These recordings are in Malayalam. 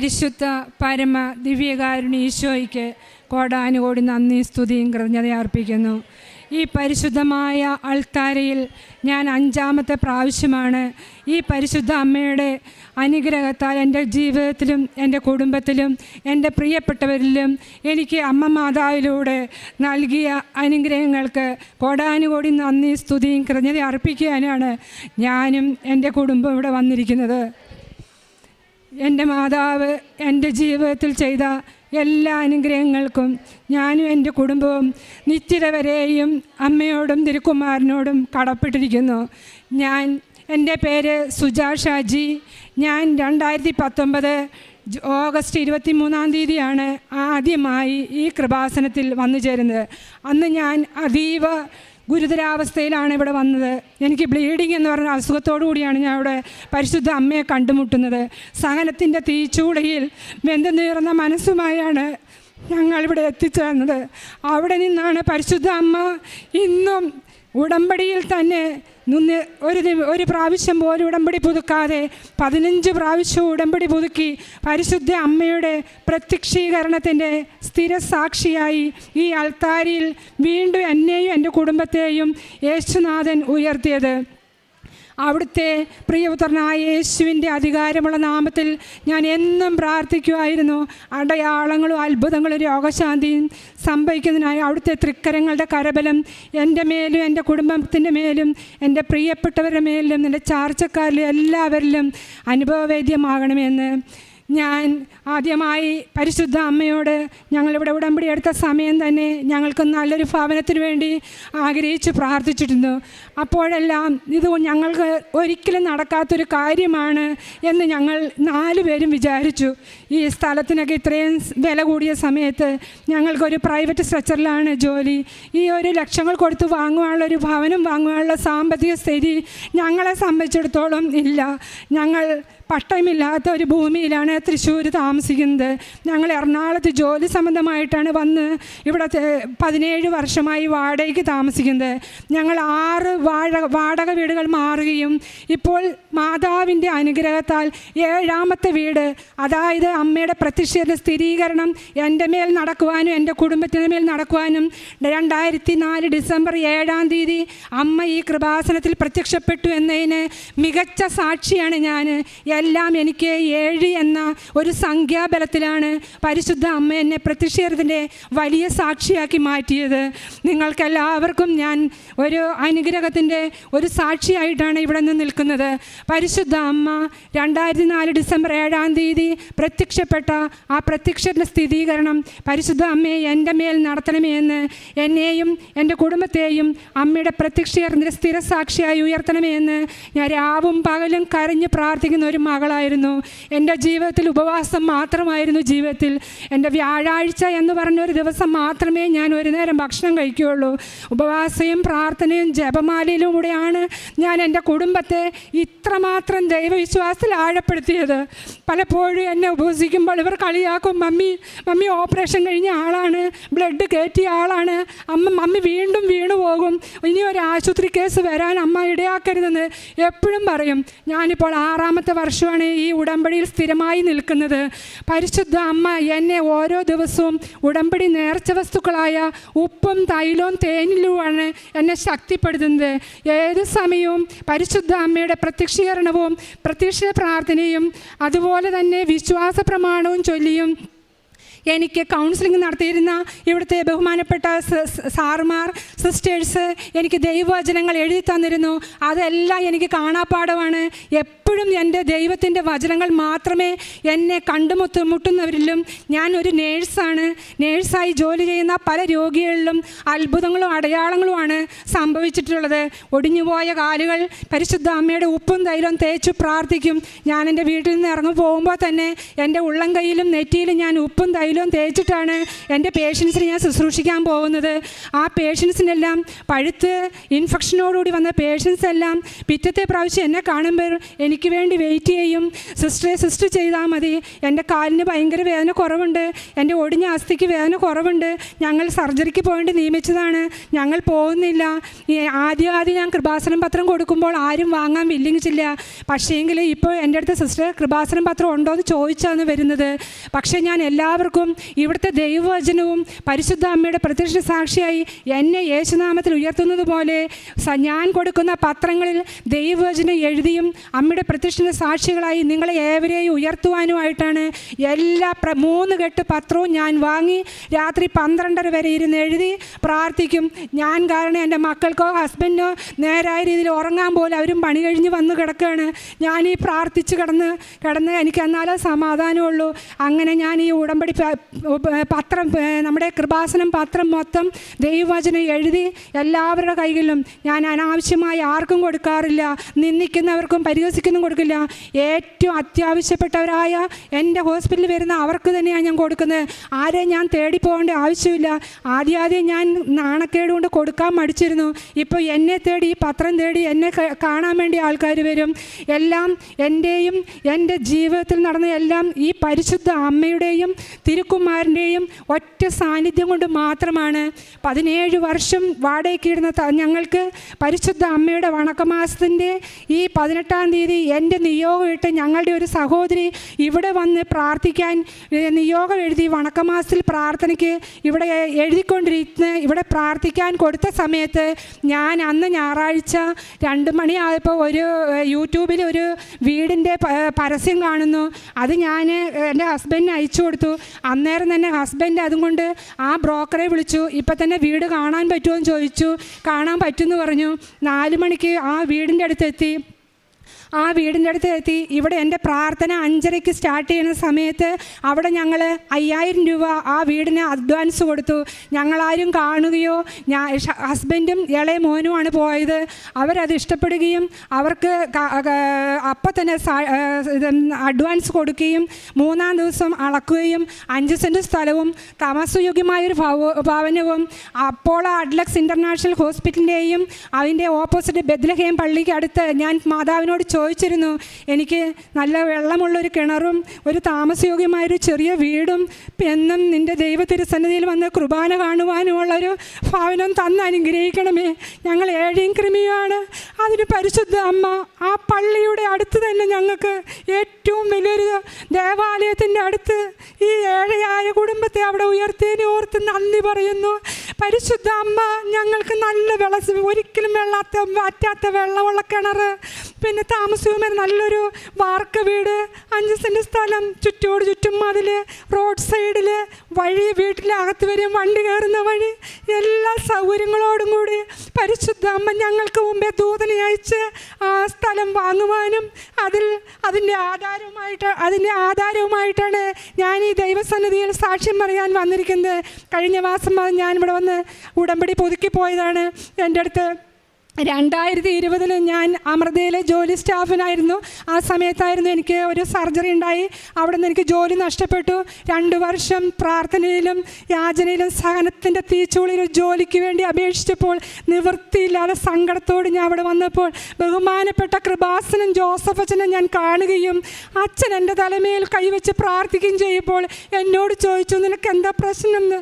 പരിശുദ്ധ പരമ ദിവ്യകാരുണി ഈശോയ്ക്ക് കോടാനുകോടി നന്ദി സ്തുതിയും കൃതജ്ഞത അർപ്പിക്കുന്നു. ഈ പരിശുദ്ധമായ അൾത്താരയിൽ ഞാൻ അഞ്ചാമത്തെ പ്രാവശ്യമാണ് ഈ പരിശുദ്ധ അമ്മയുടെ അനുഗ്രഹത്താൽ എന്റെ ജീവിതത്തിലും എന്റെ കുടുംബത്തിലും എന്റെ പ്രിയപ്പെട്ടവരിലും എനിക്ക് അമ്മ മാതാവിലൂടെ നൽകിയ അനുഗ്രഹങ്ങൾക്ക് കോടാനുകോടി നന്ദി സ്തുതിയും കൃതജ്ഞത അർപ്പിക്കാനാണ് ഞാനും എന്റെ കുടുംബം ഇവിടെ വന്നിരിക്കുന്നത്. എന്റെ മാതാവ് എന്റെ ജീവിതത്തിൽ ചെയ്ത എല്ലാ അനുഗ്രഹങ്ങൾക്കും ഞാനും എന്റെ കുടുംബവും നിശ്ചിത വരെയും അമ്മയോടും തിരുക്കുമാരനോടും കടപ്പെട്ടിരിക്കുന്നു. ഞാൻ എന്റെ പേര് സുജാ ഷാജി. ഞാൻ രണ്ടായിരത്തി പത്തൊമ്പത് ഓഗസ്റ്റ് ഇരുപത്തി മൂന്നാം തീയതിയാണ് ആദ്യമായി ഈ കൃപാസനത്തിൽ വന്നു ചേരുന്നത് അന്ന് ഞാൻ അതീവ ഗുരുതരാവസ്ഥയിലാണ് ഇവിടെ വന്നത്. എനിക്ക് ബ്ലീഡിംഗ് എന്ന് പറഞ്ഞ അസുഖത്തോടു കൂടിയാണ് ഞാൻ ഇവിടെ പരിശുദ്ധ അമ്മയെ കണ്ടുമുട്ടുന്നത്. സഹനത്തിന്റെ തീച്ചൂളയിൽ വെന്തു നീറുന്ന മനസ്സുമായാണ് ഞങ്ങളിവിടെ എത്തിച്ചേർന്നത്. അവിടെ നിന്നാണ് പരിശുദ്ധ അമ്മ ഇന്നും ഉടമ്പടിയിൽ തന്നെ നിന്ന് ഒരു ഒരു പ്രാവശ്യം പോലും ഉടമ്പടി പുതുക്കാതെ പതിനഞ്ച് പ്രാവശ്യം ഉടമ്പടി പുതുക്കി പരിശുദ്ധ അമ്മയുടെ പ്രത്യക്ഷീകരണത്തിന്റെ സ്ഥിരസാക്ഷിയായി ഈ അൾത്താരിയിൽ വീണ്ടും എന്നെയും എന്റെ കുടുംബത്തെയും യേശുനാഥൻ ഉയർത്തിയത്. അവിടുത്തെ പ്രിയപുത്രനായ യേശുവിന്റെ അധികാരമുള്ള നാമത്തിൽ ഞാൻ എന്നും പ്രാർത്ഥിക്കുമായിരുന്നു അടയാളങ്ങളും അത്ഭുതങ്ങളും രോഗശാന്തിയും സംഭവിക്കുന്നതിനായി അവിടുത്തെ തൃക്കരങ്ങളുടെ കരബലം എന്റെ മേലും എന്റെ കുടുംബത്തിന്റെ മേലും എന്റെ പ്രിയപ്പെട്ടവരുടെ മേലും എന്റെ ചാർച്ചക്കാരിലും എല്ലാവരിലും അനുഭവവേദ്യമാകണമെന്ന് ഞാൻ ആദ്യമായി പരിശുദ്ധ അമ്മയോട് ഞങ്ങളിവിടെ ഉടമ്പടി എടുത്ത സമയം തന്നെ ഞങ്ങൾക്ക് നല്ലൊരു ഭവനത്തിന് വേണ്ടി ആഗ്രഹിച്ച് പ്രാർത്ഥിച്ചിരുന്നു. അപ്പോഴെല്ലാം ഇത് ഞങ്ങൾക്ക് ഒരിക്കലും നടക്കാത്തൊരു കാര്യമാണ് എന്ന് ഞങ്ങൾ നാല് പേരും വിചാരിച്ചു. ഈ സ്ഥലത്തിനൊക്കെ ഇത്രയും വില കൂടിയ സമയത്ത് ഞങ്ങൾക്കൊരു പ്രൈവറ്റ് സ്ട്രക്ചറിലാണ് ജോലി. ഈ ഒരു ലക്ഷങ്ങൾ കൊടുത്ത് വാങ്ങുവാനുള്ള ഒരു ഭവനം വാങ്ങുവാനുള്ള സാമ്പത്തിക സ്ഥിതി ഞങ്ങളെ സംബന്ധിച്ചിടത്തോളം ഇല്ല. ഞങ്ങൾ പട്ടയമില്ലാത്ത ഒരു ഭൂമിയിലാണ് തൃശ്ശൂർ താമസിക്കുന്നത്. ഞങ്ങൾ എറണാകുളത്ത് ജോലി സംബന്ധമായിട്ടാണ് വന്ന് ഇവിടെ പതിനേഴ് വർഷമായി വാടകയ്ക്ക് താമസിക്കുന്നത്. ഞങ്ങൾ ആറ് വാഴ വാടക വീടുകൾ മാറുകയും ഇപ്പോൾ മാതാവിന്റെ അനുഗ്രഹത്താൽ ഏഴാമത്തെ വീട് അതായത് അമ്മയുടെ പ്രത്യക്ഷയുടെ സ്ഥിരീകരണം എന്റെ മേൽ നടക്കുവാനും എന്റെ കുടുംബത്തിന്റെ മേൽ നടക്കുവാനും രണ്ടായിരത്തി നാല് ഡിസംബർ ഏഴാം തീയതി അമ്മ ഈ കൃപാസനത്തിൽ പ്രത്യക്ഷപ്പെട്ടു എന്നതിന് മികച്ച സാക്ഷിയാണ് ഞാൻ. എല്ലാം എനിക്ക് ഏഴ് എന്ന ഒരു സംഖ്യാബലത്തിലാണ് പരിശുദ്ധ അമ്മ എന്നെ പ്രത്യക്ഷീകരണത്തിന്റെ വലിയ സാക്ഷിയാക്കി മാറ്റിയത്. നിങ്ങൾക്കെല്ലാവർക്കും ഞാൻ ഒരു അനുഗ്രഹത്തിന്റെ ഒരു സാക്ഷിയായിട്ടാണ് ഇവിടെ നിന്ന് നിൽക്കുന്നത്. പരിശുദ്ധ അമ്മ രണ്ടായിരത്തി നാല് ഡിസംബർ ഏഴാം തീയതി പ്രത്യക്ഷപ്പെട്ട ആ പ്രത്യക്ഷത്തിന്റെ സ്ഥിരീകരണം പരിശുദ്ധ അമ്മയെ എന്റെ മേൽ നടത്തണമേ എന്ന് എന്നെയും എന്റെ കുടുംബത്തെയും അമ്മയുടെ പ്രത്യക്ഷീകരണത്തിന്റെ സ്ഥിര സാക്ഷിയായി ഉയർത്തണമേ എന്ന് ഞാൻ രാവും പകലും കരഞ്ഞ് പ്രാർത്ഥിക്കുന്ന ഒരു മകളായിരുന്നു. എന്റെ ജീവിതത്തിൽ ഉപവാസം മാത്രമായിരുന്നു ജീവിതത്തിൽ. എന്റെ വ്യാഴാഴ്ച എന്ന് പറഞ്ഞൊരു ദിവസം മാത്രമേ ഞാൻ ഒരു നേരം ഭക്ഷണം കഴിക്കുകയുള്ളൂ. ഉപവാസയും പ്രാർത്ഥനയും ജപമാലയിലൂടെയാണ് ഞാൻ എന്റെ കുടുംബത്തെ ഇത്രമാത്രം ദൈവവിശ്വാസത്തിൽ ആഴപ്പെടുത്തിയത്. പലപ്പോഴും എന്നെ ഉപസിക്കുമ്പോൾ ഇവർ കളിയാക്കും മമ്മി മമ്മി ഓപ്പറേഷൻ കഴിഞ്ഞ ആളാണ് ബ്ലഡ് കയറ്റിയ ആളാണ് അമ്മ മമ്മി വീണ്ടും വീണു പോകും ഇനി ഒരു ആശുപത്രി കേസ് വരാൻ അമ്മ ഇടയാക്കരുതെന്ന് എപ്പോഴും പറയും. ഞാനിപ്പോൾ ആറാമത്തെ വർഷമാണ് ഈ ഉടമ്പടിയിൽ സ്ഥിരമായി നിൽക്കുന്നത്. പരിശുദ്ധ അമ്മ എന്നെ ഓരോ ദിവസവും ഉടമ്പടി നേർച്ച വസ്തുക്കളായ ഉപ്പും തൈലവും തേനിലുമാണ് എന്നെ ശക്തിപ്പെടുത്തുന്നത്. ഏത് സമയവും പരിശുദ്ധ അമ്മയുടെ പ്രത്യക്ഷീകരണവും പ്രത്യക്ഷ പ്രാർത്ഥനയും അതുപോലെ തന്നെ വിശ്വാസ പ്രമാണവും ചൊല്ലിയും എനിക്ക് കൗൺസിലിംഗ് നടത്തിയിരുന്ന ഇവിടുത്തെ ബഹുമാനപ്പെട്ട സ- സ- സാറുമാർ സിസ്റ്റേഴ്സ് എനിക്ക് ദൈവവചനങ്ങൾ എഴുതി തന്നിരുന്നു. അതെല്ലാം എനിക്ക് കാണാപ്പാടമാണ് എപ്പോഴും എന്റെ ദൈവത്തിന്റെ വചനങ്ങൾ മാത്രമേ എന്നെ കണ്ടുമുത്ത് മുട്ടുന്നവരിലും ഞാൻ ഒരു നേഴ്സാണ്. നേഴ്സായി ജോലി ചെയ്യുന്ന പല രോഗികളിലും അത്ഭുതങ്ങളും അടയാളങ്ങളുമാണ് സംഭവിച്ചിട്ടുള്ളത്. ഒടിഞ്ഞുപോയ കാലുകൾ പരിശുദ്ധ അമ്മയുടെ ഉപ്പും തൈലവും തേച്ച് പ്രാർത്ഥിക്കും. ഞാൻ എന്റെ വീട്ടിൽ നിന്ന് ഇറങ്ങി പോകുമ്പോൾ തന്നെ എന്റെ ഉള്ളം കയ്യിലും നെറ്റിയിലും ഞാൻ ഉപ്പും തൈലവും തേച്ചിട്ടാണ് എന്റെ പേഷ്യൻസിന് ഞാൻ ശുശ്രൂഷിക്കാൻ പോകുന്നത്. ആ പേഷ്യൻസിനെല്ലാം പഴുത്ത് ഇൻഫെക്ഷനോടുകൂടി വന്ന പേഷ്യൻസ് എല്ലാം പിറ്റത്തെ പ്രാവശ്യം എന്നെ കാണുമ്പോൾ എനിക്ക് വേണ്ടി വെയിറ്റ് ചെയ്യും. സിസ്റ്ററെ സിസ്റ്റർ ചെയ്താൽ മതി. എന്റെ കാലിന് ഭയങ്കര വേദന കുറവുണ്ട്. എന്റെ ഒടിഞ്ഞ അസ്ഥിക്ക് വേദന കുറവുണ്ട്. ഞങ്ങൾ സർജറിക്ക് പോകേണ്ടി നിയമിച്ചതാണ്. ഞങ്ങൾ പോകുന്നില്ല. ആദ്യം ആദ്യം ഞാൻ കൃപാസനം പത്രം കൊടുക്കുമ്പോൾ ആരും വാങ്ങാൻ വില്ലിങ്ങിച്ചില്ല പക്ഷേങ്കിൽ ഇപ്പോൾ എന്റെ അടുത്ത് സിസ്റ്റർ കൃപാസനം പത്രം ഉണ്ടോ എന്ന് ചോദിച്ചാണ് വരുന്നത്. പക്ഷേ ഞാൻ എല്ലാവർക്കും ഇവിടുത്തെ ദൈവവചനവും പരിശുദ്ധ അമ്മയുടെ പ്രത്യക്ഷ സാക്ഷിയായി എന്നെ യേശുനാമത്തിൽ ഉയർത്തുന്നത് പോലെ ഞാൻ കൊടുക്കുന്ന പത്രങ്ങളിൽ ദൈവവചനം എഴുതിയും അമ്മയുടെ പ്രത്യക്ഷ സാക്ഷികളായി നിങ്ങളെ ഏവരെയും ഉയർത്തുവാനുമായിട്ടാണ് എല്ലാ പ്ര മൂന്ന് കെട്ട് പത്രവും ഞാൻ വാങ്ങി രാത്രി പന്ത്രണ്ടര വരെ ഇരുന്ന് എഴുതി പ്രാർത്ഥിക്കും. ഞാൻ കാരണം എന്റെ മക്കൾക്കോ ഹസ്ബൻഡിനോ നേരായ രീതിയിൽ ഉറങ്ങാൻ പോലും അവരും പണി കഴിഞ്ഞ് വന്ന് കിടക്കുകയാണ്. ഞാൻ ഈ പ്രാർത്ഥിച്ച് കിടന്ന് കിടന്ന് എനിക്ക് എന്നാലേ സമാധാനമുള്ളൂ. അങ്ങനെ ഞാൻ ഈ ഉടമ്പടി പത്രം നമ്മുടെ കൃപാസനം പത്രം മൊത്തം ദൈവവചനം എഴുതി എല്ലാവരുടെ കൈകളിലും. ഞാൻ അനാവശ്യമായി ആർക്കും കൊടുക്കാറില്ല നിന്ദിക്കുന്നവർക്കും പരിഹസിക്കുന്നതും കൊടുക്കില്ല. ഏറ്റവും അത്യാവശ്യപ്പെട്ടവരായ എന്റെ ഹോസ്പിറ്റലിൽ വരുന്ന അവർക്ക് തന്നെയാണ് ഞാൻ കൊടുക്കുന്നത്. ആരെ ഞാൻ തേടിപ്പോകേണ്ട ആവശ്യമില്ല. ആദ്യം ആദ്യം ഞാൻ നാണക്കേട് കൊണ്ട് കൊടുക്കാൻ മടിച്ചിരുന്നു. ഇപ്പോൾ എന്നെ തേടി ഈ പത്രം തേടി എന്നെ കാണാൻ വേണ്ടി ആൾക്കാർ വരും. എല്ലാം എന്റെയും എന്റെ ജീവിതത്തിൽ നടന്ന എല്ലാം ഈ പരിശുദ്ധ അമ്മയുടെയും തിരുക്കുമാരന്റെയും ഒറ്റ സാന്നിധ്യം കൊണ്ട് മാത്രമാണ്. പതിനേഴ് വർഷം വാടകയ്ക്കിടുന്ന ത- ഞങ്ങൾക്ക് പരിശുദ്ധ അമ്മയുടെ വണക്കമാസത്തിന്റെ ഈ പതിനെട്ടാം തീയതി എന്റെ നിയോഗം ഇട്ട് ഞങ്ങളുടെ ഒരു സഹോദരി ഇവിടെ വന്ന് പ്രാർത്ഥിക്കാൻ നിയോഗം എഴുതി വണക്കമാസത്തിൽ പ്രാർത്ഥനയ്ക്ക് ഇവിടെ എഴുതിക്കൊണ്ടിരിക്കുന്ന ഇവിടെ പ്രാർത്ഥിക്കാൻ കൊടുത്ത സമയത്ത് ഞാൻ അന്ന് ഞായറാഴ്ച രണ്ട് മണിയായപ്പോൾ ഒരു യൂട്യൂബിൽ ഒരു വീടിന്റെ പരസ്യം കാണുന്നു. അത് ഞാൻ എന്റെ ഹസ്ബൻഡിന് അയച്ചു കൊടുത്തു. അന്നേരം തന്നെ ഹസ്ബൻഡ് അതും കൊണ്ട് ആ ബ്രോക്കറെ വിളിച്ചു. ഇപ്പം തന്നെ വീട് കാണാൻ പറ്റുമോ എന്ന് ചോദിച്ചു. കാണാൻ പറ്റുമെന്ന് പറഞ്ഞു. നാല് മണിക്ക് ആ വീടിന്റെ അടുത്തെത്തി. ആ വീടിന്റെ അടുത്ത് എത്തി. ഇവിടെ എന്റെ പ്രാർത്ഥന അഞ്ചരയ്ക്ക് സ്റ്റാർട്ട് ചെയ്യുന്ന സമയത്ത് അവിടെ ഞങ്ങൾ അയ്യായിരം രൂപ ആ വീടിന് അഡ്വാൻസ് കൊടുത്തു. ഞങ്ങളാരും കാണുകയോ ഞാൻ ഹസ്ബൻഡും ഇളയ മോനുമാണ് പോയത്. അവരത് ഇഷ്ടപ്പെടുകയും അവർക്ക് അപ്പം തന്നെ അഡ്വാൻസ് കൊടുക്കുകയും മൂന്നാം ദിവസം അളക്കുകയും അഞ്ച് സെന്റ് സ്ഥലവും താമസയോഗ്യമായൊരു ഭവ- ഭവനവും അപ്പോളോ അഡ്ലക്സ് ഇന്റർനാഷണൽ ഹോസ്പിറ്റലിന്റെയും അതിന്റെ ഓപ്പോസിറ്റ് ബെദ്ലഹേം പള്ളിക്ക് അടുത്ത് ഞാൻ മാതാവിനോട് ചോദിച്ചിരുന്നു എനിക്ക് നല്ല വെള്ളമുള്ളൊരു കിണറും ഒരു താമസയോഗ്യമായൊരു ചെറിയ വീടും എന്നും നിന്റെ ദൈവ തിരുസന്നിധിയിൽ വന്ന് കുർബാന കാണുവാനുമുള്ളൊരു ഭവനം തന്ന് അനുഗ്രഹിക്കണമേ. ഞങ്ങൾ ഏഴയും കൃമിയാണ് അതിന് പരിശുദ്ധ അമ്മ ആ പള്ളിയുടെ അടുത്ത് തന്നെ ഞങ്ങൾക്ക് ഏറ്റവും വലിയൊരു ദേവാലയത്തിന്റെ അടുത്ത് ഈ ഏഴയായ കുടുംബത്തെ അവിടെ ഉയർത്തിയതിനെ ഓർത്ത് നന്ദി പറയുന്നു. പരിശുദ്ധ അമ്മ ഞങ്ങൾക്ക് നല്ല വെള്ളം ഒരിക്കലും വെള്ളാത്ത വറ്റാത്ത വെള്ളമുള്ള കിണർ പിന്നെ താമസവും നല്ലൊരു വാർക്ക വീട് അഞ്ച് സെന്റ് സ്ഥലം ചുറ്റോട് ചുറ്റും അതിൽ റോഡ് സൈഡിൽ വഴി വീട്ടിലെ അകത്ത് വരെയും വണ്ടി കയറുന്ന വഴി എല്ലാ സൗകര്യങ്ങളോടും കൂടി പരിശുദ്ധ അമ്മ ഞങ്ങൾക്ക് മുമ്പേ ദൂതനെ അയച്ച് ആ സ്ഥലം വാങ്ങുവാനും അതിൽ അതിന്റെ ആധാരവുമായിട്ട് അതിന്റെ ആധാരവുമായിട്ടാണ് ഞാൻ ഈ ദൈവസന്നിധിയിൽ സാക്ഷ്യം പറയാൻ വന്നിരിക്കുന്നത്. കഴിഞ്ഞ മാസം ഞാൻ ഞാനിവിടെ വന്ന് ഉടമ്പടി പുതുക്കി പോയതാണ് എന്റെ അടുത്ത് രണ്ടായിരത്തി ഇരുപതിൽ ഞാൻ അമൃതയിലെ ജോലി സ്റ്റാഫിനായിരുന്നു. ആ സമയത്തായിരുന്നു എനിക്ക് ഒരു സർജറി ഉണ്ടായി. അവിടെ നിന്ന് എനിക്ക് ജോലി നഷ്ടപ്പെട്ടു. രണ്ട് വർഷം പ്രാർത്ഥനയിലും യാചനയിലും സഹനത്തിന്റെ തീച്ചുളിയിലും ജോലിക്ക് വേണ്ടി അപേക്ഷിച്ചപ്പോൾ നിവൃത്തിയില്ലാതെ സങ്കടത്തോട് ഞാൻ അവിടെ വന്നപ്പോൾ ബഹുമാനപ്പെട്ട കൃപാസനും ജോസഫ് അച്ഛനെ ഞാൻ കാണുകയും അച്ഛൻ എന്റെ തലമേൽ കൈവച്ച് പ്രാർത്ഥിക്കുകയും ചെയ്യുമ്പോൾ എന്നോട് ചോദിച്ചു നിനക്ക് എന്താ പ്രശ്നം എന്ന്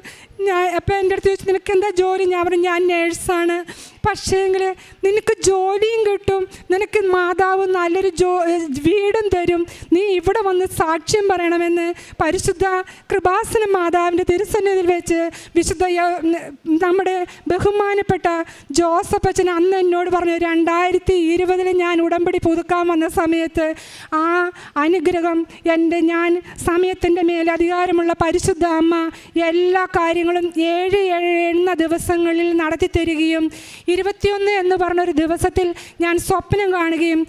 ഞാൻ അപ്പം എന്റെ അടുത്ത് ചോദിച്ചു നിനക്ക് എന്താ ജോലി? ഞാൻ പറഞ്ഞു ഞാൻ നേഴ്സാണ്. പക്ഷേങ്കിൽ നിനക്ക് ജോലിയും കിട്ടും. നിനക്ക് മാതാവ് നല്ലൊരു ജോ വീടും തരും. നീ ഇവിടെ വന്ന് സാക്ഷ്യം പറയണമെന്ന് പരിശുദ്ധ കൃപാസന മാതാവിന്റെ തിരുസന്നിധിയിൽ വെച്ച് വിശുദ്ധ നമ്മുടെ ബഹുമാനപ്പെട്ട ജോസഫ് അച്ഛൻ അന്ന് എന്നോട് പറഞ്ഞു രണ്ടായിരത്തി ഇരുപതിൽ ഞാൻ ഉടമ്പടി പുതുക്കാൻ വന്ന സമയത്ത് ആ അനുഗ്രഹം എന്റെ ഞാൻ സമയത്തിന്റെ മേൽ അധികാരമുള്ള പരിശുദ്ധ അമ്മ എല്ലാ കാര്യങ്ങളും ഏഴ് ഏഴ് എണ്ണ ദിവസങ്ങളിൽ നടത്തി തരികയും ഇരുപത്തിയൊന്ന് എന്ന് പറഞ്ഞൊരു ദിവസത്തിൽ ഞാൻ സ്വപ്നം കാണുകയും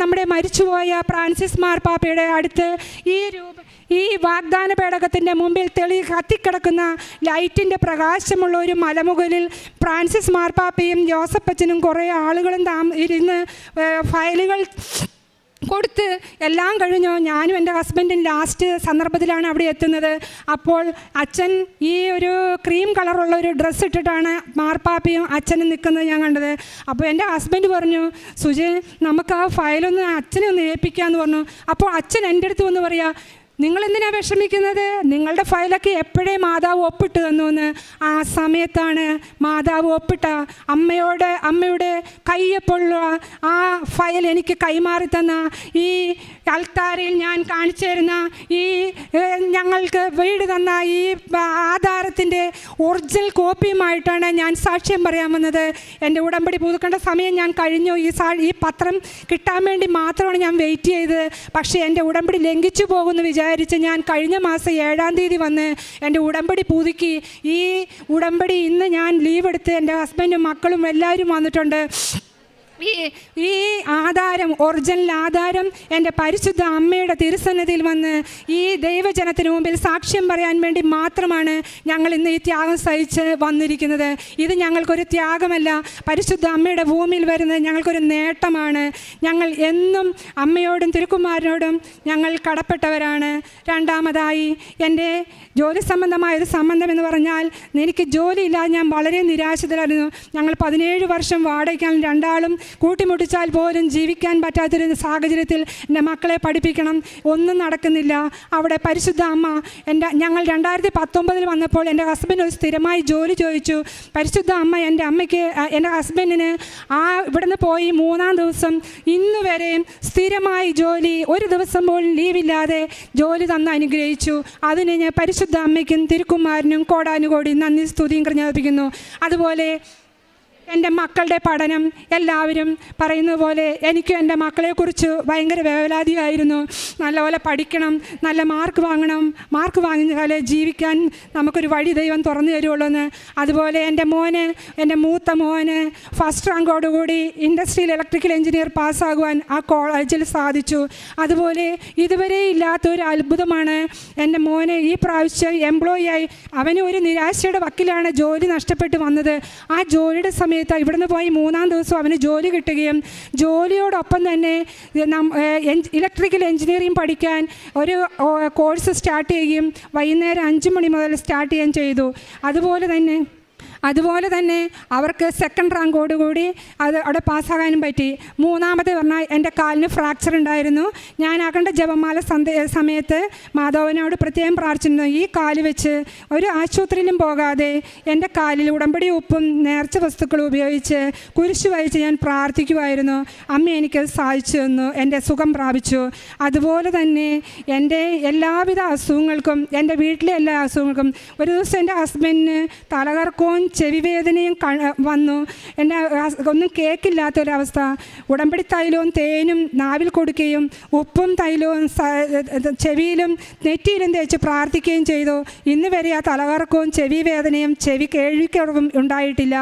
നമ്മുടെ മരിച്ചുപോയ ഫ്രാൻസിസ് മാർപ്പാപ്പയുടെ അടുത്ത് ഈ രൂപ ഈ വാഗ്ദാന പേടകത്തിന്റെ മുമ്പിൽ തെളി കത്തിക്കിടക്കുന്ന ലൈറ്റിന്റെ പ്രകാശമുള്ള ഒരു മലമുകളിൽ ഫ്രാൻസിസ് മാർപ്പാപ്പയും ജോസഫ് അച്ഛനും കുറേ ആളുകളും താമ ഇരുന്ന് ഫയലുകൾ കൊടുത്ത് എല്ലാം കഴിഞ്ഞു. ഞാനും എന്റെ ഹസ്ബൻഡും ലാസ്റ്റ് സന്ദർഭത്തിലാണ് അവിടെ എത്തുന്നത്. അപ്പോൾ അച്ഛൻ ഈ ഒരു ക്രീം കളറുള്ള ഒരു ഡ്രസ്സ് ഇട്ടിട്ടാണ് മാർപ്പാപ്പയും അച്ഛനും നിൽക്കുന്നത് ഞാൻ കണ്ടത്. അപ്പോൾ എന്റെ ഹസ്ബൻഡ് പറഞ്ഞു സുജി നമുക്ക് ആ ഫയലൊന്ന് അച്ഛനെ ഒന്ന് ഏൽപ്പിക്കാമെന്ന് പറഞ്ഞു. അപ്പോൾ അച്ഛൻ എന്റെ അടുത്ത് വന്ന് പറയാ നിങ്ങൾ എന്തിനാണ് വിഷമിക്കുന്നത്? നിങ്ങളുടെ ഫയലൊക്കെ എപ്പോഴേ മാതാവ് ഒപ്പിട്ട് തന്നു എന്ന് ആ സമയത്താണ് മാതാവ് ഒപ്പിട്ട അമ്മയോട് അമ്മയുടെ കയ്യപ്പുള്ള ആ ഫയൽ എനിക്ക് കൈമാറി തന്ന. ഈ അൽത്താരയിൽ ഞാൻ കാണിച്ചു തരുന്ന ഈ ഞങ്ങൾക്ക് വീട് തന്ന ഈ ആധാരത്തിന്റെ ഒറിജിനൽ കോപ്പിയുമായിട്ടാണ് ഞാൻ സാക്ഷ്യം പറയാൻ വന്നത്. എന്റെ ഉടമ്പടി പുതുക്കേണ്ട സമയം ഞാൻ കഴിഞ്ഞു. ഈ സാ ഈ പത്രം കിട്ടാൻ വേണ്ടി മാത്രമാണ് ഞാൻ വെയിറ്റ് ചെയ്തത്. പക്ഷേ എന്റെ ഉടമ്പടി ലംഘിച്ചു പോകുമെന്ന് വിചാരിച്ച് ഞാൻ കഴിഞ്ഞ മാസം ഏഴാം തീയതി വന്ന് എന്റെ ഉടമ്പടി പുതുക്കി ഈ ഉടമ്പടി ഇന്ന് ഞാൻ ലീവ് എടുത്ത് എന്റെ ഹസ്ബൻഡും മക്കളും എല്ലാവരും വന്നിട്ടുണ്ട്. ഈ ഈ ആധാരം ഒറിജിനൽ ആധാരം എന്റെ പരിശുദ്ധ അമ്മയുടെ തിരുസന്നിധിയിൽ വന്ന് ഈ ദൈവജനത്തിന് മുമ്പിൽ സാക്ഷ്യം പറയാൻ വേണ്ടി മാത്രമാണ് ഞങ്ങൾ ഇന്ന് ഈ ത്യാഗം സഹിച്ച് വന്നിരിക്കുന്നത്. ഇത് ഞങ്ങൾക്കൊരു ത്യാഗമല്ല. പരിശുദ്ധ അമ്മയുടെ ഭൂമിയിൽ വരുന്നത് ഞങ്ങൾക്കൊരു നേട്ടമാണ്. ഞങ്ങൾ എന്നും അമ്മയോടും തിരുക്കുമാരനോടും ഞങ്ങൾ കടപ്പെട്ടവരാണ്. രണ്ടാമതായി എന്റെ ജോലി സംബന്ധമായ ഒരു സംബന്ധം എന്ന് പറഞ്ഞാൽ എനിക്ക് ജോലിയില്ലാതെ ഞാൻ വളരെ നിരാശിതരായിരുന്നു. ഞങ്ങൾ പതിനേഴ് വർഷം വാടകയ്ക്കാൻ രണ്ടാളും കൂട്ടിമുട്ടിച്ചാൽ പോലും ജീവിക്കാൻ പറ്റാത്തൊരു സാഹചര്യത്തിൽ എന്റെ മക്കളെ പഠിപ്പിക്കണം. ഒന്നും നടക്കുന്നില്ല. അവിടെ പരിശുദ്ധ അമ്മ എന്റെ ഞങ്ങൾ രണ്ടായിരത്തി പത്തൊമ്പതിൽ വന്നപ്പോൾ എന്റെ ഹസ്ബൻഡ് ഒരു സ്ഥിരമായി ജോലി ചോദിച്ചു. പരിശുദ്ധ അമ്മ എന്റെ അമ്മയ്ക്ക് എന്റെ ഹസ്ബൻഡിന് ആ ഇവിടുന്ന് പോയി മൂന്നാം ദിവസം. ഇന്ന് വരെയും സ്ഥിരമായി ജോലി ഒരു ദിവസം പോലും ലീവില്ലാതെ ജോലി തന്ന് അനുഗ്രഹിച്ചു. അതിന് ഞാൻ പരിശുദ്ധ അമ്മയ്ക്കും തിരുക്കുമാരനും കോടാനുകോടി നന്ദി സ്തുതിയും കൃഞ്ഞാപിക്കുന്നു അതുപോലെ എന്റെ മക്കളുടെ പഠനം എല്ലാവരും പറയുന്നത് പോലെ എനിക്കും എന്റെ മക്കളെക്കുറിച്ച് ഭയങ്കര വേവലാതിയായിരുന്നു. നല്ലപോലെ പഠിക്കണം നല്ല മാർക്ക് വാങ്ങണം. മാർക്ക് വാങ്ങിയാലേ ജീവിക്കാൻ നമുക്കൊരു വഴി ദൈവം തുറന്നു തരുള്ളൂ എന്ന്. അതുപോലെ എന്റെ മോന് എന്റെ മൂത്ത മോന് ഫസ്റ്റ് റാങ്കോടുകൂടി ഇൻഡസ്ട്രിയൽ ഇലക്ട്രിക്കൽ എഞ്ചിനീയർ പാസ്സാകുവാൻ ആ കോളേജിൽ സാധിച്ചു. അതുപോലെ ഇതുവരെ ഇല്ലാത്തൊരു അത്ഭുതമാണ് എന്റെ മോനെ ഈ പ്രാവശ്യം എംപ്ലോയി ആയി. അവന് ഒരു നിരാശയുടെ വക്കിലാണ് ജോലി നഷ്ടപ്പെട്ട് വന്നത്. ആ ജോലിയുടെ സമയത്ത് ഇവിടുന്ന് പോയി മൂന്നാം ദിവസം അവന് ജോലി കിട്ടുകയും ജോലിയോടൊപ്പം തന്നെ ഇലക്ട്രിക്കൽ എഞ്ചിനീയറിംഗ് പഠിക്കാൻ ഒരു കോഴ്സ് സ്റ്റാർട്ട് ചെയ്യുകയും വൈകുന്നേരം അഞ്ച് മണി മുതൽ സ്റ്റാർട്ട് ചെയ്യാൻ ചെയ്തു. അതുപോലെ തന്നെ അതുപോലെ തന്നെ അവർക്ക് സെക്കൻഡ് റാങ്കോടുകൂടി അത് അവിടെ പാസ്സാകാനും പറ്റി. മൂന്നാമത് പറഞ്ഞാൽ എന്റെ കാലിന് ഫ്രാക്ചർ ഉണ്ടായിരുന്നു. ഞാൻ ആകേണ്ട ജപമാല സമയത്ത് മാധവനോട് പ്രത്യേകം പ്രാർത്ഥിച്ചിരുന്നു. ഈ കാൽ വെച്ച് ഒരു ആശുപത്രിയിലും പോകാതെ എന്റെ കാലിൽ ഉടമ്പടി ഉപ്പും നേർച്ച വസ്തുക്കളും ഉപയോഗിച്ച് കുരിശു വഹിച്ച് ഞാൻ പ്രാർത്ഥിക്കുമായിരുന്നു അമ്മ എനിക്കത് സാധിച്ചു തന്നു. എന്റെ സുഖം പ്രാപിച്ചു. അതുപോലെ തന്നെ എന്റെ എല്ലാവിധ അസുഖങ്ങൾക്കും എന്റെ വീട്ടിലെ എല്ലാ അസുഖങ്ങൾക്കും ഒരു ദിവസം എന്റെ ഹസ്ബൻഡിന് തലകറക്കവും ചെവിവേദനയും വന്നു. എന്നെ ഒന്നും കേൾക്കില്ലാത്തൊരവസ്ഥ ഉടമ്പടി തൈലവും തേനും നാവിൽ കൊടുക്കുകയും ഉപ്പും തൈലവും ചെവിയിലും നെറ്റിയിലും തേച്ച് പ്രാർത്ഥിക്കുകയും ചെയ്തു. ഇന്ന് വരെ ആ തലകറക്കവും ചെവി വേദനയും ചെവി കേൾവിക്കുറവും ഉണ്ടായിട്ടില്ല.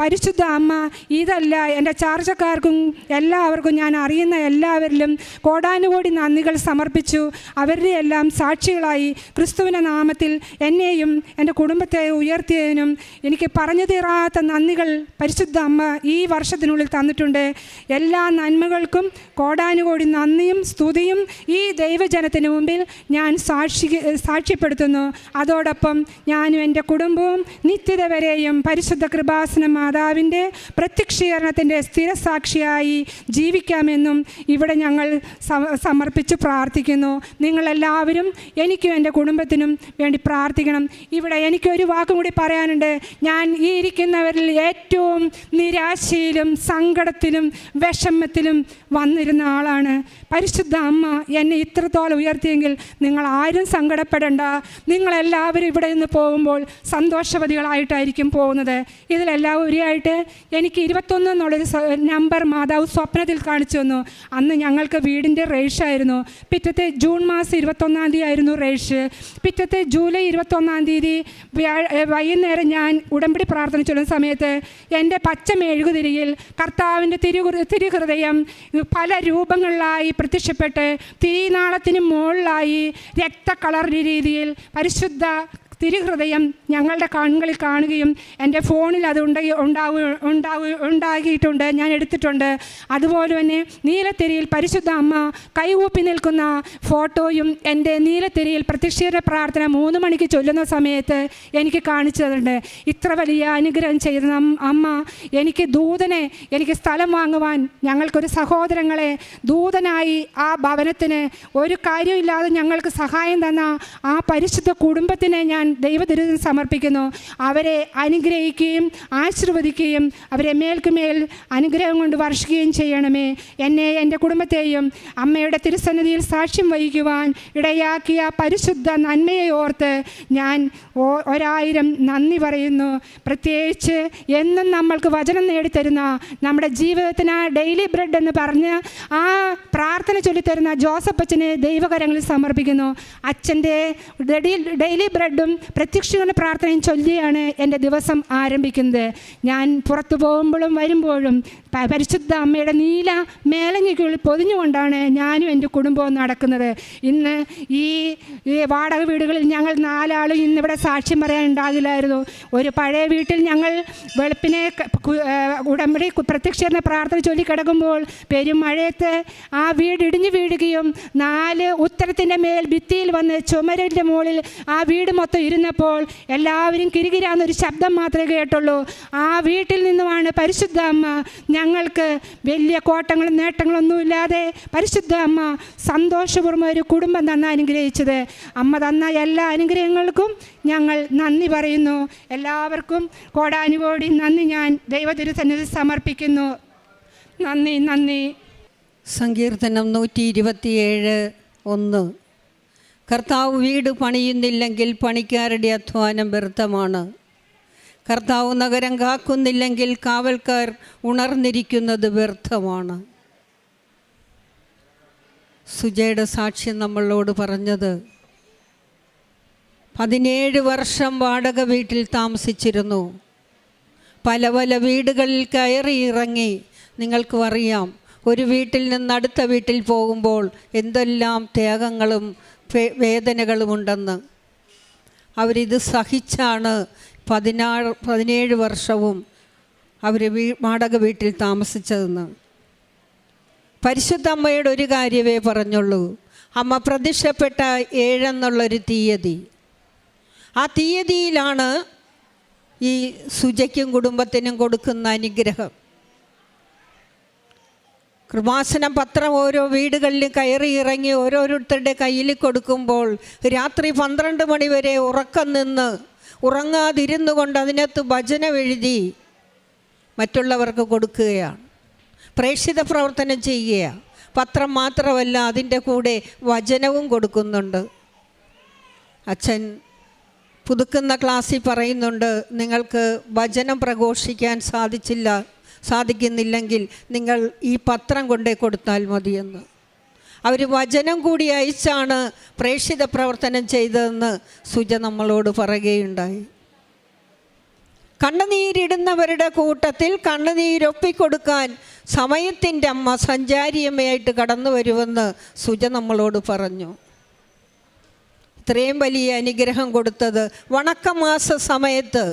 പരിശുദ്ധ അമ്മ ഇതല്ല എന്റെ ചാർജക്കാർക്കും എല്ലാവർക്കും ഞാൻ അറിയുന്ന എല്ലാവരിലും കോടാനുകോടി നന്ദികൾ സമർപ്പിച്ചു. അവരുടെ എല്ലാം സാക്ഷികളായി ക്രിസ്തുവിന്റെ നാമത്തിൽ എന്നെയും എന്റെ കുടുംബത്തെ ഉയർത്തിയതിനും എനിക്ക് പറഞ്ഞു തീരാത്ത നന്ദികൾ പരിശുദ്ധ അമ്മ ഈ വർഷത്തിനുള്ളിൽ തന്നിട്ടുണ്ട്. എല്ലാ നന്മകൾക്കും കോടാനുകോടി നന്ദിയും സ്തുതിയും ഈ ദൈവജനത്തിന് മുമ്പിൽ ഞാൻ സാക്ഷി സാക്ഷ്യപ്പെടുത്തുന്നു. അതോടൊപ്പം ഞാനും എന്റെ കുടുംബവും നിത്യത വരെയും പരിശുദ്ധ കൃപാസന മാതാവിന്റെ പ്രത്യക്ഷീകരണത്തിന്റെ സ്ഥിരസാക്ഷിയായി ജീവിക്കാമെന്നും ഇവിടെ ഞങ്ങൾ സമർപ്പിച്ച് പ്രാർത്ഥിക്കുന്നു. നിങ്ങളെല്ലാവരും എനിക്കും എന്റെ കുടുംബത്തിനും വേണ്ടി പ്രാർത്ഥിക്കണം. ഇവിടെ എനിക്കൊരു വാക്കും കൂടി പറയാനുണ്ട്. ഞാൻ ഈ ഇരിക്കുന്നവരിൽ ഏറ്റവും നിരാശയിലും സങ്കടത്തിലും വിഷമത്തിലും വന്നിരുന്ന ആളാണ്. പരിശുദ്ധ അമ്മ എന്നെ ഇത്രത്തോളം ഉയർത്തിയെങ്കിൽ നിങ്ങൾ ആരും സങ്കടപ്പെടേണ്ട. നിങ്ങളെല്ലാവരും ഇവിടെ നിന്ന് പോകുമ്പോൾ സന്തോഷവതികളായിട്ടായിരിക്കും പോകുന്നത്. ഇതിലെല്ലാം ഉപരിയായിട്ട് എനിക്ക് ഇരുപത്തൊന്ന് എന്നുള്ളൊരു നമ്പർ മാതാവ് സ്വപ്നത്തിൽ കാണിച്ചു തന്നു. അന്ന് ഞങ്ങൾക്ക് വീടിന്റെ റേഷായിരുന്നു പിറ്റത്തെ ജൂൺ മാസം ഇരുപത്തൊന്നാം തീയതി ആയിരുന്നു റേഷ്. പിറ്റത്തെ ജൂലൈ ഇരുപത്തൊന്നാം തീയതി വൈകുന്നേരം ഞാൻ ഉടമ്പടി പ്രാർത്ഥന ചൊല്ലുന്ന സമയത്ത് എന്റെ പച്ച മെഴുകുതിരിയിൽ കർത്താവിന്റെ തിരു തിരുഹൃദയം പല രൂപങ്ങളിലായി പ്രത്യക്ഷപ്പെട്ട് തിരിനാളത്തിന് മുകളിലായി രക്തക്കളറിന്റെ രീതിയിൽ പരിശുദ്ധ തിരുഹൃദയം ഞങ്ങളുടെ കണ്ണുകളിൽ കാണുകയും എന്റെ ഫോണിൽ അത് ഉണ്ടായി ഉണ്ടാവു ഉണ്ടാവു ഉണ്ടാകിയിട്ടുണ്ട് ഞാൻ എടുത്തിട്ടുണ്ട്. അതുപോലെ തന്നെ നീലത്തിരിയിൽ പരിശുദ്ധ അമ്മ കൈകൂപ്പി നിൽക്കുന്ന ഫോട്ടോയും എന്റെ നീലത്തിരിയിൽ പ്രത്യക്ഷീര പ്രാർത്ഥന മൂന്ന് മണിക്ക് ചൊല്ലുന്ന സമയത്ത് എനിക്ക് കാണിച്ചു തന്നിട്ടുണ്ട്. ഇത്ര വലിയ അനുഗ്രഹം ചെയ്ത അമ്മ എനിക്ക് ദൂതനെ എനിക്ക് സ്ഥലം വാങ്ങുവാൻ ഞങ്ങൾക്കൊരു സഹോദരങ്ങളെ ദൂതനായി ആ ഭവനത്തിന് ഒരു കാര്യമില്ലാതെ ഞങ്ങൾക്ക് സഹായം തന്ന ആ പരിശുദ്ധ കുടുംബത്തിനെ ഞാൻ ദൈവതിരുന്ന് സമർപ്പിക്കുന്നു. അവരെ അനുഗ്രഹിക്കുകയും ആശീർവദിക്കുകയും അവരെ മേൽക്കുമേൽ അനുഗ്രഹം കൊണ്ട് വർഷിക്കുകയും ചെയ്യണമേ. എന്നെ എന്റെ കുടുംബത്തെയും അമ്മയുടെ തിരുസന്നിധിയിൽ സാക്ഷ്യം വഹിക്കുവാൻ ഇടയാക്കിയ പരിശുദ്ധ നന്മയെ ഓർത്ത് ഞാൻ ഒരായിരം നന്ദി പറയുന്നു. പ്രത്യേകിച്ച് എന്നും നമ്മൾക്ക് വചനം നേടിത്തരുന്ന നമ്മുടെ ജീവിതത്തിന് ആ ഡെയിലി ബ്രെഡ് എന്ന് പറഞ്ഞ് ആ പ്രാർത്ഥന ചൊല്ലിത്തരുന്ന ജോസഫ് അച്ഛനെ ദൈവകരങ്ങളിൽ സമർപ്പിക്കുന്നു. അച്ഛന്റെ ഡെയിലി ബ്രെഡും പ്രത്യക്ഷീകരണ പ്രാർത്ഥനയും ചൊല്ലിയാണ് എന്റെ ദിവസം ആരംഭിക്കുന്നത്. ഞാൻ പുറത്തു പോകുമ്പോഴും വരുമ്പോഴും പരിശുദ്ധ അമ്മയുടെ നീല മേലങ്ങിക്കുള്ളിൽ പൊതിഞ്ഞുകൊണ്ടാണ് ഞാനും എന്റെ കുടുംബവും നടക്കുന്നത്. ഇന്ന് ഈ വാടക വീടുകളിൽ ഞങ്ങൾ നാലാളും ഇന്നിവിടെ സാക്ഷ്യം പറയാൻ ഉണ്ടാകില്ലായിരുന്നു. ഒരു പഴയ വീട്ടിൽ ഞങ്ങൾ വെളുപ്പിനെ ഉടമ്പടി പ്രത്യക്ഷീകരണ പ്രാർത്ഥന ചൊല്ലിക്കിടക്കുമ്പോൾ പെരുമഴയത്ത് ആ വീട് ഇടിഞ്ഞു വീഴുകയും നാല് ഉത്തരത്തിന്റെ മേൽ ഭിത്തിയിൽ വന്ന് ചുമരിന്റെ മുകളിൽ ആ വീട് മൊത്തം ഇരുന്നപ്പോൾ എല്ലാവരും കിരികിരാന്നൊരു ശബ്ദം മാത്രമേ കേട്ടുള്ളൂ. ആ വീട്ടിൽ നിന്നുമാണ് പരിശുദ്ധ അമ്മ ഞങ്ങൾക്ക് വലിയ കോട്ടങ്ങളും നേട്ടങ്ങളൊന്നുമില്ലാതെ പരിശുദ്ധ അമ്മ സന്തോഷപൂർവം ഒരു കുടുംബം തന്ന അനുഗ്രഹിച്ചത്. അമ്മ തന്ന എല്ലാ അനുഗ്രഹങ്ങൾക്കും ഞങ്ങൾ നന്ദി പറയുന്നു. എല്ലാവർക്കും കോടാനുകോടി നന്ദി ഞാൻ ദൈവതിരുസന്നിധി സമർപ്പിക്കുന്നു. നന്ദി നന്ദി. സങ്കീർത്തനം നൂറ്റി ഇരുപത്തിയേഴ് ഒന്ന്. കർത്താവ് വീട് പണിയുന്നില്ലെങ്കിൽ പണിക്കാരുടെ അധ്വാനം വ്യർത്ഥമാണ്. കർത്താവ് നഗരം കാക്കുന്നില്ലെങ്കിൽ കാവൽക്കാർ ഉണർന്നിരിക്കുന്നത് വ്യർത്ഥമാണ്. സുജയുടെ സാക്ഷ്യം നമ്മളോട് പറഞ്ഞത് പതിനേഴ് വർഷം വാടക വീട്ടിൽ താമസിച്ചിരുന്നു. പല പല വീടുകളിൽ കയറി ഇറങ്ങി. നിങ്ങൾക്കും അറിയാം ഒരു വീട്ടിൽ നിന്ന് അടുത്ത വീട്ടിൽ പോകുമ്പോൾ എന്തെല്ലാം ത്യാഗങ്ങളും വേദനകളുമുണ്ടെന്ന്. അവരിത് സഹിച്ചാണ് പതിനാറ് പതിനേഴ് വർഷവും അവർ വീ വാടക വീട്ടിൽ താമസിച്ചതെന്ന്. പരിശുദ്ധ അമ്മയുടെ ഒരു കാര്യമേ പറഞ്ഞുള്ളൂ. അമ്മ പ്രത്യക്ഷപ്പെട്ട ഏഴെന്നുള്ളൊരു തീയതി. ആ തീയതിയിലാണ് ഈ സുജയ്ക്കും കുടുംബത്തിനും കൊടുക്കുന്ന അനുഗ്രഹം. കൃപാസനം പത്രം ഓരോ വീടുകളിലും കയറി ഇറങ്ങി ഓരോരുത്തരുടെ കയ്യിൽ കൊടുക്കുമ്പോൾ രാത്രി പന്ത്രണ്ട് മണിവരെ ഉറക്കം നിന്ന് ഉറങ്ങാതിരുന്നു കൊണ്ട് അതിനകത്ത് ഭജനം എഴുതി മറ്റുള്ളവർക്ക് കൊടുക്കുകയാണ്. പ്രേക്ഷിത പ്രവർത്തനം ചെയ്യുകയാണ്. പത്രം മാത്രമല്ല അതിന്റെ കൂടെ വചനവും കൊടുക്കുന്നുണ്ട്. അച്ഛൻ പുതുക്കുന്ന ക്ലാസ്സിൽ പറയുന്നുണ്ട് നിങ്ങൾക്ക് വചനം പ്രഘോഷിക്കാൻ സാധിച്ചില്ല സാധിക്കുന്നില്ലെങ്കിൽ നിങ്ങൾ ഈ പത്രം കൊണ്ടേ കൊടുത്താൽ മതിയെന്ന്. അവർ വചനം കൂടി അയച്ചാണ് പ്രേക്ഷിത പ്രവർത്തനം ചെയ്തതെന്ന് സുജ നമ്മളോട് പറയുകയുണ്ടായി. കണ്ണുനീരിടുന്നവരുടെ കൂട്ടത്തിൽ കണ്ണുനീരൊപ്പിക്കൊടുക്കാൻ സമയത്തിന്റെ അമ്മ സഞ്ചാരിയമ്മയായിട്ട് കടന്നു വരുമെന്ന് സുജ നമ്മളോട് പറഞ്ഞു. ഇത്രയും വലിയ അനുഗ്രഹം കൊടുത്തത് വണക്കമാസ സമയത്ത്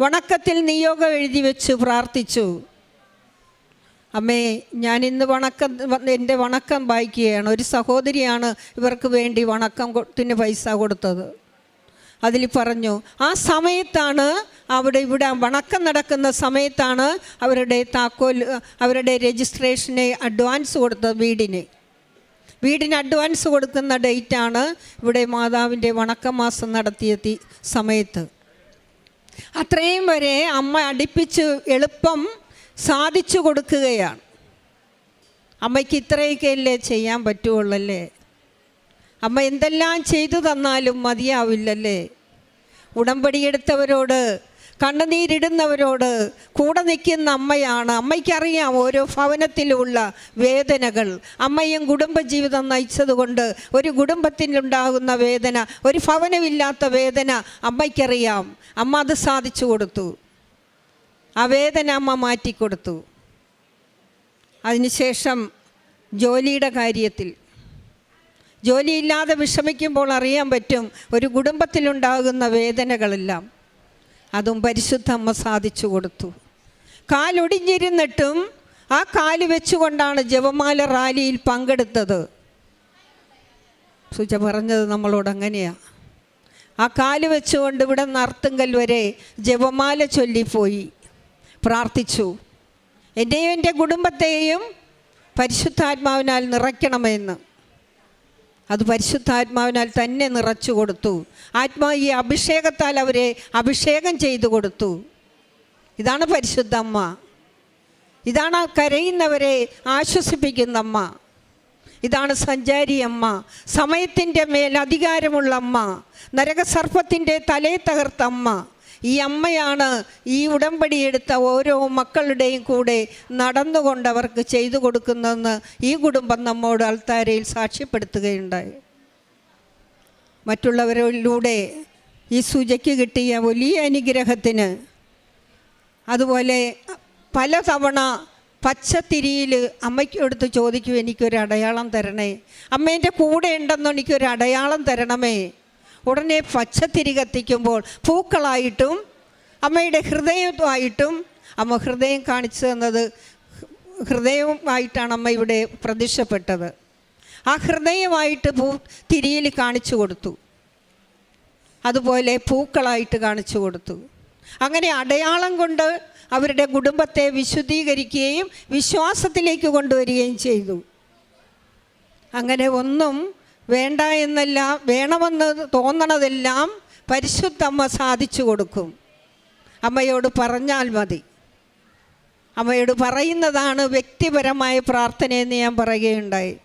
വണക്കത്തിൽ നിയോഗം എഴുതി വെച്ച് പ്രാർത്ഥിച്ചു. അമ്മേ ഞാൻ ഇന്ന് വണക്കം എന്റെ വണക്കം വായിക്കുകയാണ്. ഒരു സഹോദരിയാണ് ഇവർക്ക് വേണ്ടി വണക്കം ത്തിന് പൈസ കൊടുത്തത്. അതിൽ പറഞ്ഞു ആ സമയത്താണ് അവിടെ ഇവിടെ വണക്കം നടക്കുന്ന സമയത്താണ് അവരുടെ താക്കോൽ അവരുടെ രജിസ്ട്രേഷന് അഡ്വാൻസ് കൊടുത്തത് വീടിന്. വീടിന് അഡ്വാൻസ് കൊടുക്കുന്ന ഡേറ്റാണ് ഇവിടെ മാതാവിന്റെ വണക്കമാസം നടത്തിയ സമയത്ത്. അത്രയും വരെ അമ്മ അടുപ്പിച്ച് എളുപ്പം സാധിച്ചു കൊടുക്കുകയാണ്. അമ്മയ്ക്ക് ഇത്രയൊക്കെയല്ലേ ചെയ്യാൻ പറ്റുള്ളല്ലേ അമ്മ എന്തെല്ലാം ചെയ്തു തന്നാലും മതിയാവില്ലല്ലേ? ഉടമ്പടി എടുത്തവരോട് കണ്ണുനീരിടുന്നവരോട് കൂടെ നിൽക്കുന്ന അമ്മയാണ്. അമ്മയ്ക്കറിയാം ഓരോ ഭവനത്തിലുള്ള വേദനകൾ. അമ്മയും കുടുംബജീവിതം നയിച്ചതുകൊണ്ട് ഒരു കുടുംബത്തിനുണ്ടാകുന്ന വേദന ഒരു ഭവനമില്ലാത്ത വേദന അമ്മയ്ക്കറിയാം. അമ്മ അത് സാധിച്ചു കൊടുത്തു. ആ വേദന അമ്മ മാറ്റിക്കൊടുത്തു. അതിനുശേഷം ജോലിയുടെ കാര്യത്തിൽ. ജോലിയില്ലാതെ വിഷമിക്കുമ്പോൾ അറിയാൻ പറ്റും ഒരു കുടുംബത്തിലുണ്ടാകുന്ന വേദനകളെല്ലാം അതും പരിശുദ്ധ അമ്മ സാധിച്ചു കൊടുത്തു. കാലൊടിഞ്ഞിരുന്നിട്ടും ആ കാൽ വെച്ചുകൊണ്ടാണ് ജപമാല റാലിയിൽ പങ്കെടുത്തത്. സുജ പറഞ്ഞത് നമ്മളോട് അങ്ങനെയാണ് ആ കാൽ വെച്ചുകൊണ്ട് ഇവിടെ നർത്തുങ്കൽ വരെ ജപമാല ചൊല്ലിപ്പോയി. പ്രാർത്ഥിച്ചു. എന്നെയും എന്റെ കുടുംബത്തെയും പരിശുദ്ധാത്മാവിനാൽ നിറയ്ക്കണമെന്ന്. അത് പരിശുദ്ധാത്മാവിനാൽ തന്നെ നിറച്ചു കൊടുത്തു. ആത്മാ ഈ അഭിഷേകത്താൽ അവരെ അഭിഷേകം ചെയ്തു കൊടുത്തു. ഇതാണ് പരിശുദ്ധ അമ്മ ഇതാണ് കരയുന്നവരെ ആശ്വസിപ്പിക്കുന്ന അമ്മ ഇതാണ് സഞ്ചാരി അമ്മ സമയത്തിന്റെ മേൽ അധികാരമുള്ള അമ്മ നരകസർപ്പത്തിന്റെ തലേ തകർത്ത അമ്മ ഈ അമ്മയാണ് ഈ ഉടമ്പടി എടുത്ത ഓരോ മക്കളുടെയും കൂടെ നടന്നുകൊണ്ട് അവർക്ക് ചെയ്തു കൊടുക്കുന്നതെന്ന് ഈ കുടുംബം നമ്മോട് അൾത്താരയിൽ സാക്ഷ്യപ്പെടുത്തുകയുണ്ടായി. മറ്റുള്ളവരിലൂടെ ഈ സുജയ്ക്ക് കിട്ടിയ വലിയ അനുഗ്രഹത്തിന് അതുപോലെ പല പലതവണ പച്ചത്തിരിയിൽ അമ്മയ്ക്ക് എടുത്ത് ചോദിക്കും എനിക്കൊരു അടയാളം തരണേ? അമ്മേന്റെ കൂടെ ഉണ്ടെന്ന് എനിക്കൊരു അടയാളം തരണമേ? ഉടനെ പച്ചത്തിരി കത്തിക്കുമ്പോൾ പൂക്കളായിട്ടും അമ്മയുടെ ഹൃദയമായിട്ടും അമ്മ ഹൃദയം കാണിച്ചു തന്നത് ഹൃദയമായിട്ടാണ് അമ്മ ഇവിടെ പ്രത്യക്ഷപ്പെട്ടത്. ആ ഹൃദയമായിട്ട് പൂ തിരിയിൽ കാണിച്ചു കൊടുത്തു. അതുപോലെ പൂക്കളായിട്ട് കാണിച്ചു കൊടുത്തു. അങ്ങനെ അടയാളം കൊണ്ട് അവരുടെ കുടുംബത്തെ വിശുദ്ധീകരിക്കുകയും വിശ്വാസത്തിലേക്ക് കൊണ്ടുവരികയും ചെയ്തു. അങ്ങനെ ഒന്നും വേണ്ട എന്നെല്ലാം വേണമെന്ന് തോന്നണതെല്ലാം പരിശുദ്ധമ്മ സാധിച്ചു കൊടുക്കും. അമ്മയോട് പറഞ്ഞാൽ മതി. അമ്മയോട് പറയുന്നതാണ് വ്യക്തിപരമായ പ്രാർത്ഥനയെന്ന് ഞാൻ പറയുകയുണ്ടായി.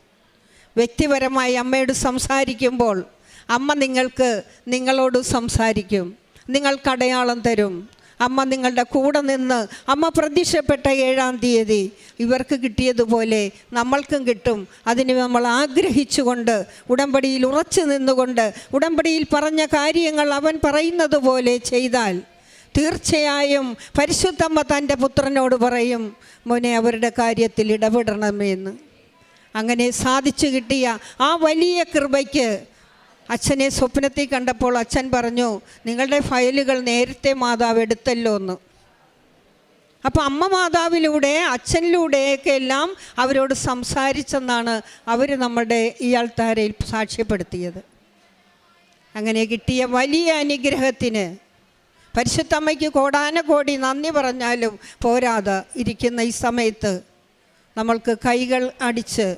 വ്യക്തിപരമായി അമ്മയോട് സംസാരിക്കുമ്പോൾ അമ്മ നിങ്ങൾക്ക് നിങ്ങളോട് സംസാരിക്കും. നിങ്ങൾക്ക് അടയാളം തരും. അമ്മ നിങ്ങളുടെ കൂടെ നിന്ന് അമ്മ പ്രത്യക്ഷപ്പെട്ട ഏഴാം തീയതി ഇവർക്ക് കിട്ടിയതുപോലെ നമ്മൾക്കും കിട്ടും. അതിന് നമ്മൾ ആഗ്രഹിച്ചുകൊണ്ട് ഉടമ്പടിയിൽ ഉറച്ചു നിന്നുകൊണ്ട് ഉടമ്പടിയിൽ പറഞ്ഞ കാര്യങ്ങൾ അവൻ പറയുന്നത് പോലെ ചെയ്താൽ തീർച്ചയായും പരിശുദ്ധമ്മ തന്റെ പുത്രനോട് പറയും മോനെ അവരുടെ കാര്യത്തിൽ ഇടപെടണമെന്ന്. അങ്ങനെ സാധിച്ചു കിട്ടിയ ആ വലിയ കൃപയ്ക്ക് അച്ഛനെ സ്വപ്നത്തിൽ കണ്ടപ്പോൾ അച്ഛൻ പറഞ്ഞു നിങ്ങളുടെ ഫയലുകൾ നേരത്തെ മാതാവ് എടുത്തല്ലോ എന്ന്. അപ്പോൾ അമ്മ മാതാവിലൂടെ അച്ഛനിലൂടെയൊക്കെ എല്ലാം അവരോട് സംസാരിച്ചെന്നാണ് അവർ നമ്മുടെ ഇയാൾ താരയിൽ സാക്ഷ്യപ്പെടുത്തിയത്. അങ്ങനെ കിട്ടിയ വലിയ അനുഗ്രഹത്തിന് പരിശുദ്ധമ്മയ്ക്ക് കോടാനകോടി നന്ദി പറഞ്ഞാലും പോരാതെ ഇരിക്കുന്ന ഈ സമയത്ത് നമ്മൾക്ക് കൈകൾ അടിച്ച്